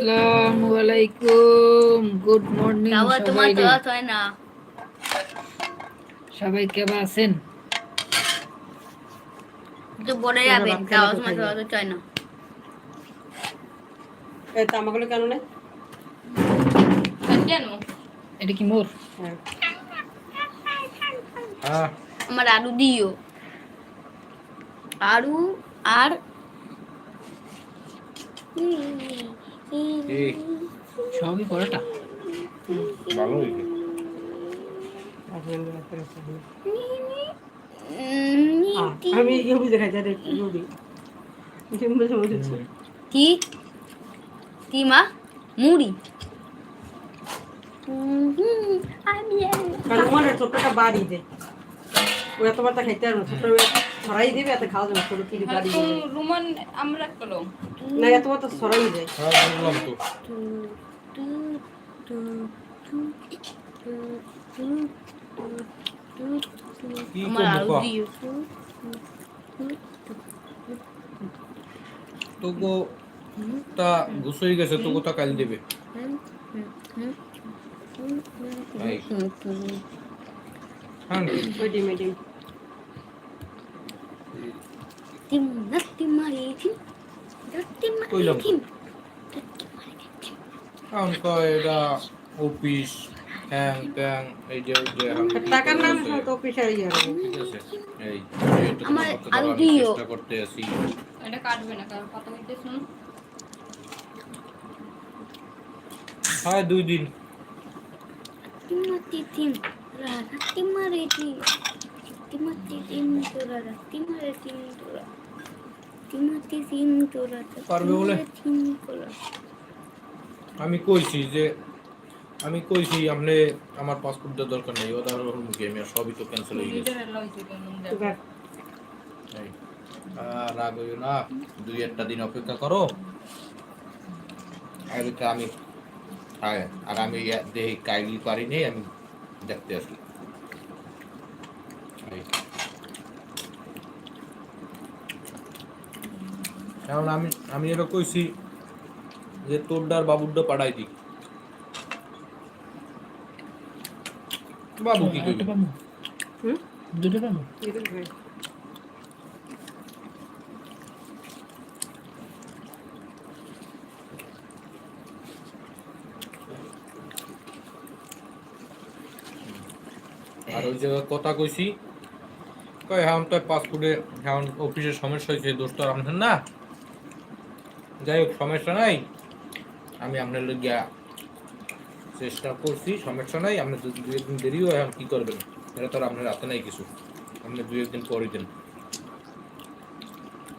আসসালামু আলাইকুম good morning সবাই দোয়া হয় না সবাই কেমন আছেন তো বলে তো চায় না এই কেন নেই কেন এটা কি মোর হ্যাঁ আমার আলু দিও আলু আর সবই পরোটা। ভালো হয়েছে আমি ইউবি কি? কি মা? মুড়ি? আমি তোমার ছোট্টটা বাড়ি দে। ও এত বারটা খাইতে পারব ছোট্ট ছড়াই দিবে এত খাওয়া যাবে ছোট কিরি বাড়ি দিবে। রুমান আমরা করলাম না এত তো ছড়াই যায় হ্যাঁ বললাম তো। তোগো তা গুছই গেছে তোগো তা কাল দেবে। এই। হ্যাঁ মিডিয়াম মিডিয়াম তিম নাতি মারি তিম নাতি মারি কইলাম তো। তিম কারণ কয় এটা অফিস হ্যাং ট্যাং এই যে টাকার নাম তো পিসারি যাবে ঠিক আছে এই এটা আমার আলু দিও। চেষ্টা করতে আছি এটা কাটবে না কারণ কথা বলতে শুনুন হ্যাঁ দুই দিন tim, rara timare tim, timati tim tora, timare tim tora, timati tim tora, পারবে বলে? tim tora. আমি কইছি যে আমি কইছি আপনি আমার পাসপোর্টের দরকার নেই ওটা মুখে আমি আর সবই তো ক্যান্সেল হয়ে গেছে। আর রাগ হইও না দুই একটা দিন অপেক্ষা করো। আগে আমি হ্যাঁ আর আমি দেখি কাইলি পারিনি আমি দেখতে আসি এই। কারণ আমি আমি এটা কইছি যে তোরডা আর বাবুরডা পাঠাই দিক। বাবু কি কইবে? হুম? দুটো পাবো। আর ওই জায়গায় কথা কইছি কয় হ্যাঁ তো পাসপোর্টে এখন অফিসের সমস্যা হয়েছে দোস্ত আর না। যাই হোক সমস্যা নাই। আমি আপনার গিয়া চেষ্টা করছি সমস্যা নাই। আপনি যদি দুই একদিন দেরি হয় এখন কি করবেন? এটা তো আর আপনার হাতে নাই কিছু। আপনি দুই একদিন পরই দেন।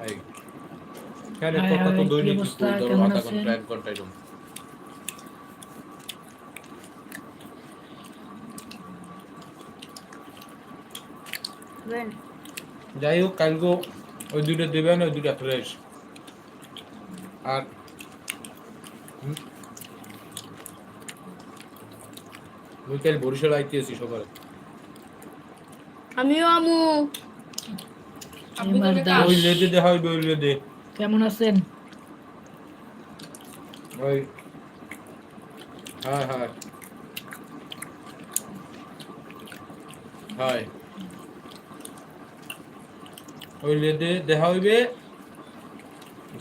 এই। রে, কথা তো দৈনিক ধরো আধা ঘণ্টা এক ঘণ্টা এরকম। যাই হোক কালকে ওই দুইটা দেবেন ওই দুইটা ফ্রেশ। আর হুম? মুই কাল বরিশাল আইতেছি সকালে আমিও আমু। ওই লেদে দেখা হইবে ওই লেদে। কেমন আছেন? ওই হ্যাঁ হ্যাঁ হয় ওই লেদে দেখা হইবে।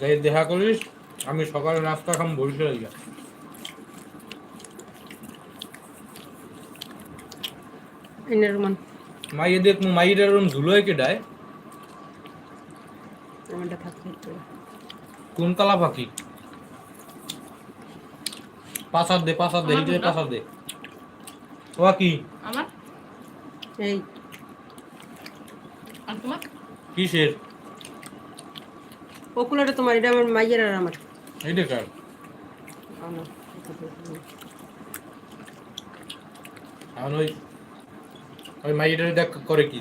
যাই দেখা করিস। আমি সকালে নাস্তা খাম বরিশাল গিয়া এনে রুমান। মাইয়ে দেখ মাইয়ের আমারটা থাকছে কোন কালা পাখি পাসার দে পাসার দে হিজে পাসার দে। ওয়া কি? আমার? এই। আর তোমার? কিসের? ওকুলাটা তোমার এটা আমার মাইয়ের আর আমার। কার? আমার এখন ওই ওই মাইয়ের দেখ করে কি?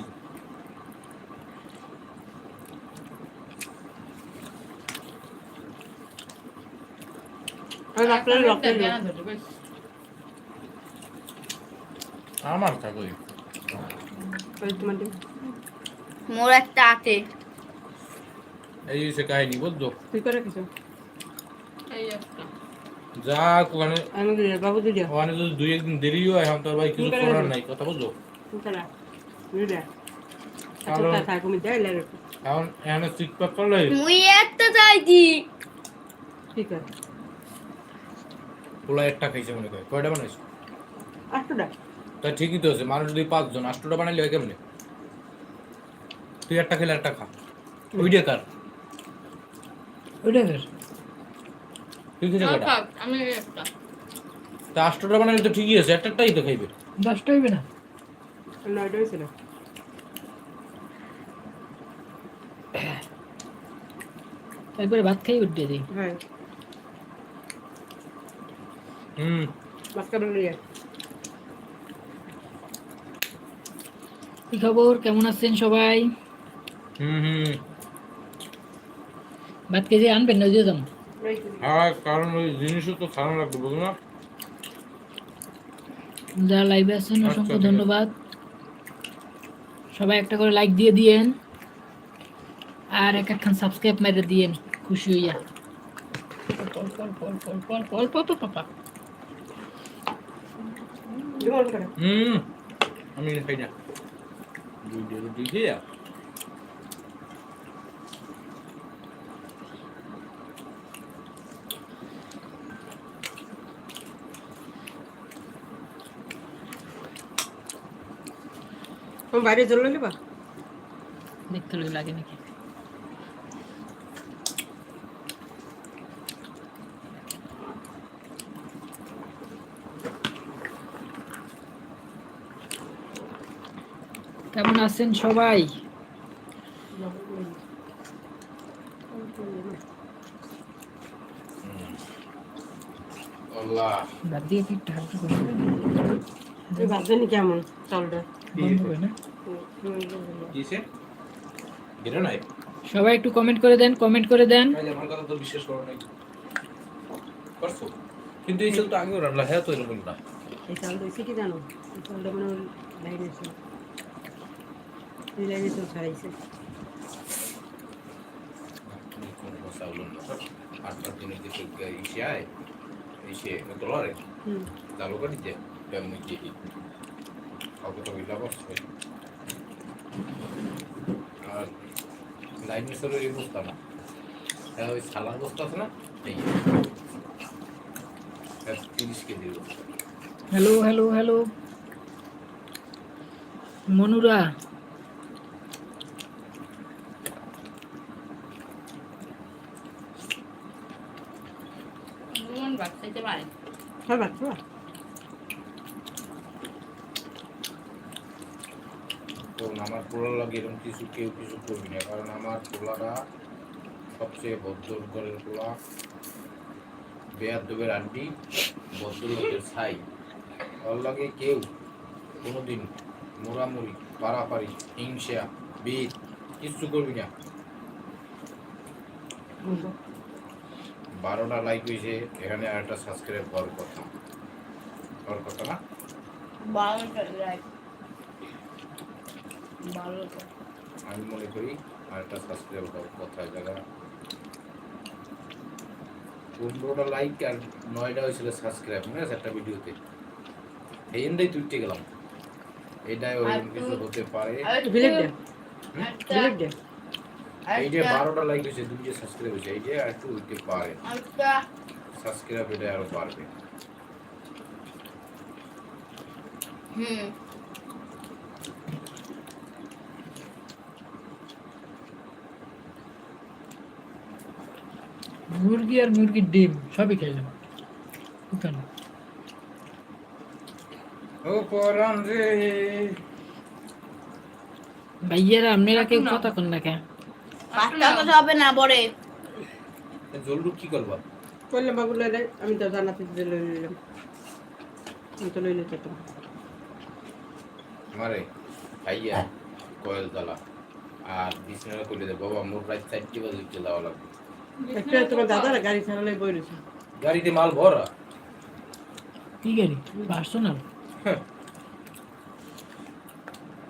আমি আপনার রক্তের আমার থাকো ওই তোমার ডিম। মোর একটা আতে এই সে কাহিনী বুঝছ? তুই করে কিছু যা ওখানে আমি দিলে বাবু দিলে ওখানে যদি দুই একদিন দেরি হয় এখন তোর ভাই কিছু করার নাই কথা বুঝলো? এখন এখানে সিট পাক করলে মুই একটা চাইছি ঠিক আছে। পোলা একটা খাইছে মনে করে। কয়টা বানাইছো? আটটা। তা ঠিকই তো আছে মানুষ যদি পাঁচজন আটটা বানাইলে হয় কেমনে? তুই একটা খেলে একটা খা। ওইটা কার? ওইটা বেশ তুই খেতে আমি একটা। তা ঠিকই আছে একটাই তো খাইবে। দশটা হইবে না? নয়টা একবারে ভাত খাই উঠে দিই হ্যাঁ। হুম। কি খবর? কেমন আছেন সবাই? হুম হুম। ভাত কেজি আনবেন না দিয়ে দাম হ্যাঁ যারা লাইভে আছেন অসংখ্য ধন্যবাদ। সবাই একটা করে লাইক দিয়ে দিয়েন। আর এক একখান সাবস্ক্রাইব মেরে দিয়েন খুশি হইয়া। আমি দিয়ে দিয়ে? তুমি বাইরে জল দেখতে লই লাগে নাকি? কেমন আছেন সবাই? দিয়ে কি কেমন চালটা। সবাই একটু কমেন্ট করে দেন কমেন্ট করে দেন। কিন্তু এই চাল তো আগেও রান্না হ্যাঁ তো এরকম না। এই চাল তো কি জানো? এই চালটা মানে লাইন আছে এই লাইনে চাল ছাড়াইছে। আর তার জন্য যে ইসে আয়। ইসে দলারে দালো কাটি যায় কেমন কি কাউকে তো বিলা বসছে আর লাইন মিশরের এই বস্তা না। হ্যাঁ ওই সালার বস্তা আছে না? এই এক তিরিশ কেজির বস্তা। Hello hello hello. মনুরা। ভাত খাইতে পারে। হয় বাচ্চা। আমার পোলা লাগে এরকম কিছু কেউ কিছু করবি না। কারণ আমার পোলাটা সবচেয়ে ভদ্র ঘরের পোলা বেয়াদবের আন্টি ভদ্রলোকের ছাই। ওর লাগে কেউ, কোনোদিন মোড়ামুড়ি পারাপারি, হিংসা, বিদ কিচ্ছু করবি না। বারোটা লাইক হয়েছে, এখানে আর একটা সাবস্ক্রাইব হওয়ার কথা। হওয়ার কথা না? বারোটা লাইক আমি মনে করি আর একটা সাবস্ক্রাইব হওয়ার কথা যারা পনেরোটা লাইক আর নয়টা হয়েছিল সাবস্ক্রাইব মনে আছে? একটা ভিডিওতে। এই এন্ডাই তুইতে গেলাম। এটাই ওরকম কিছু হতে পারে। এই যে বারোটা লাইক হয়েছে দুই যে সাবস্ক্রাইব হয়েছে এই যে আর একটু হইতে পারে। সাবস্ক্রাইব এটা আরও বাড়বে। হুম। মুরগি আর মুরগির ডিম সবই ও রে ভাইয়েরা আপনারা কেউ কথা কন না কেন পাঁচটা কথা হবে না পরে। জলরু কি করবা? করলাম বাবু লইলে আমি তো জানাতে দিতে লই নিলাম আমি তো লই নিতে তো মারে খাইয়া কয়েল জ্বালা। আর বিছানা করলে দে। বাবা মোর প্রায় চারটি বাজে উঠতে যাওয়া লাগবে। তোমার দাদার গাড়ি ছাড়ালে বই রয়েছে। গাড়িতে মাল ভরা? কি গাড়ি? পার্সোনাল?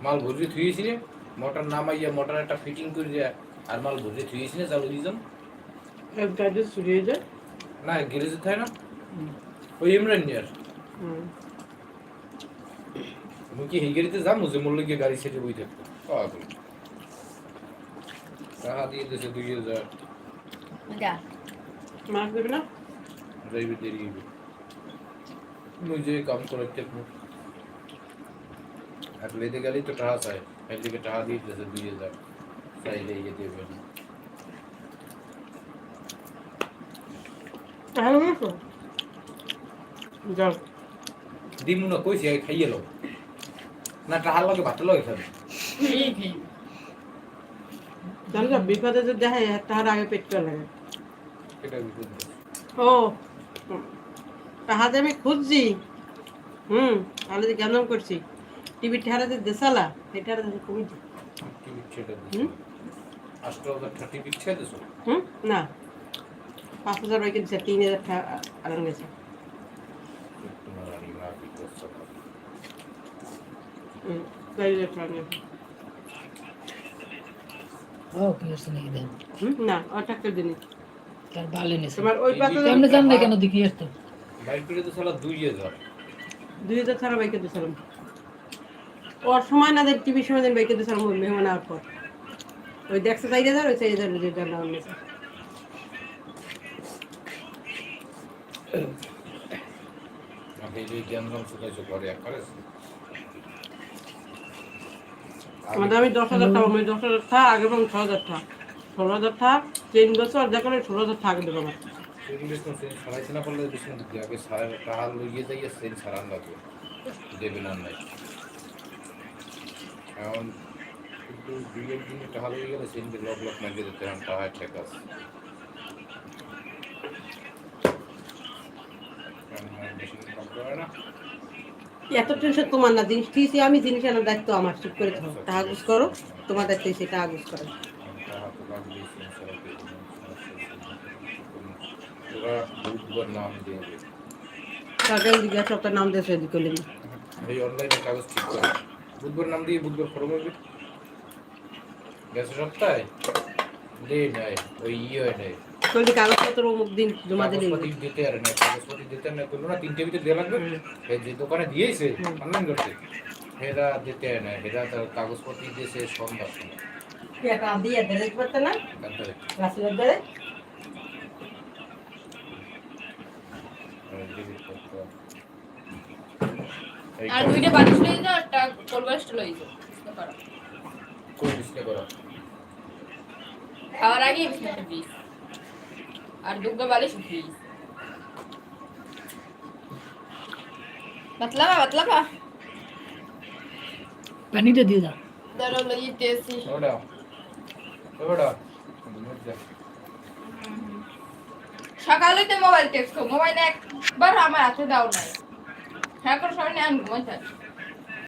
মাল ভরি থুয়েছিলে মোটর নামাইয়া মোটর একটা ফিটিং করে দেয়া আর মাল ভরি থুয়েছিলে চালু গাড়ি যায়। না গ্যারেজে থাকে না? ওই ইমরান নিয়ার? কি হিগেরিতে যাম যে মোর লগে গাড়ি সেটে বই থাকতো টাকা দিয়ে দিয়েছে দুই হাজার। যা মাছ দেবে না দেরি ইয়ে না কইছি খাইয়ে লো না টাহার লগে ভাত লগে খাবে জানো তো বিপদে যদি দেখে তাহার আগে পেট করে লাগে ও তাহা যে আমি খুঁজছি। হুম তাহলে যে কেমন করছি। টিভি ঠেহারা যে দেশালা সেটা কমিটি কি বিচ্ছেটা হুম? না। পাঁচ হাজার বাইকে দিচ্ছে তিন হাজার গেছে। হুম। ও কি হচ্ছে নাকি দেন? না ওটা একটা জিনিস তার বালে নিছে। তোমার ওই জানলে কেন দেখি আসতো বাইক করে তো সালা দুই হাজার দুই হাজার ছাড়া বাইকে ওর সময় না দেখ টিভির সময় দিন বাইকে ওই মেহমান আওয়ার পর। ওই দেখছে হাজার ওই হাজার যে জানা নিয়েছে আমাকে এই যে জ্ঞানগম শুকাইছো ঘরে এক করে আমাদের আমি দশ হাজার টাকা আমি দশ হাজার টাকা আগে এবং ছ হাজার টাকা। ষোলো হাজার টাকা তিন বছর করে ষোলো হাজার সেন ছড়াইছে না পারলে আগে সারা টাকা লইয়ে যাইয়া সেন ছাড়ান লাগবে। দেবে না নাই। এখন কিন্তু গেলে লক লক মারিয়ে দিতে এখন ঠেক আছে। এত টেনশন তোমার না জিনিস ঠিক আমি জিনিস আনার দায়িত্ব আমার চুপ করে থাকো। টাকা গুজ করো তোমার দায়িত্ব সেটা আগুজ করো। টাকা তো লাগবেই ওরা বুধবার নাম দিয়ে দেবে সরকারি জিজ্ঞাসা সপ্তাহ নাম দিয়েছে এদিকে করলেন। এই অনলাইনে কাগজ ঠিক করে। বুধবার নাম দিয়ে বুধবার ফর্ম হবে। গেছে সপ্তাহে? দে নাই ওই ইয়ে নাই। কইলি কাগজপত্র অমুক দিন জমা দিলে কাগজপাতি দিতে আর না কাগজপাতি দিতে না করল না তিনটে ভিতরে দেওয়া লাগবে। এই যে দোকানে দিয়েছে অনলাইন করতে। হেরা দিতে হয় না হেরা তার কাগজপত্র দিয়েছে সন্ধ্যার সময়। আর দুইটা বালিশ লই একটা লই খাওয়ার আগে বিছনাটা আর দুটো বালিশ উঠিস বাতলাবা বাতলাবা। পানিটা দিয়ে দাও। দাঁড়াও যেতেছি ওটা ওটা সকালে তো মোবাইল টেক্সট, মোবাইল একবার আমার হাতে দাও নাই। হ্যাঁ করে নিয়ে আমি ঘুমাই থাকি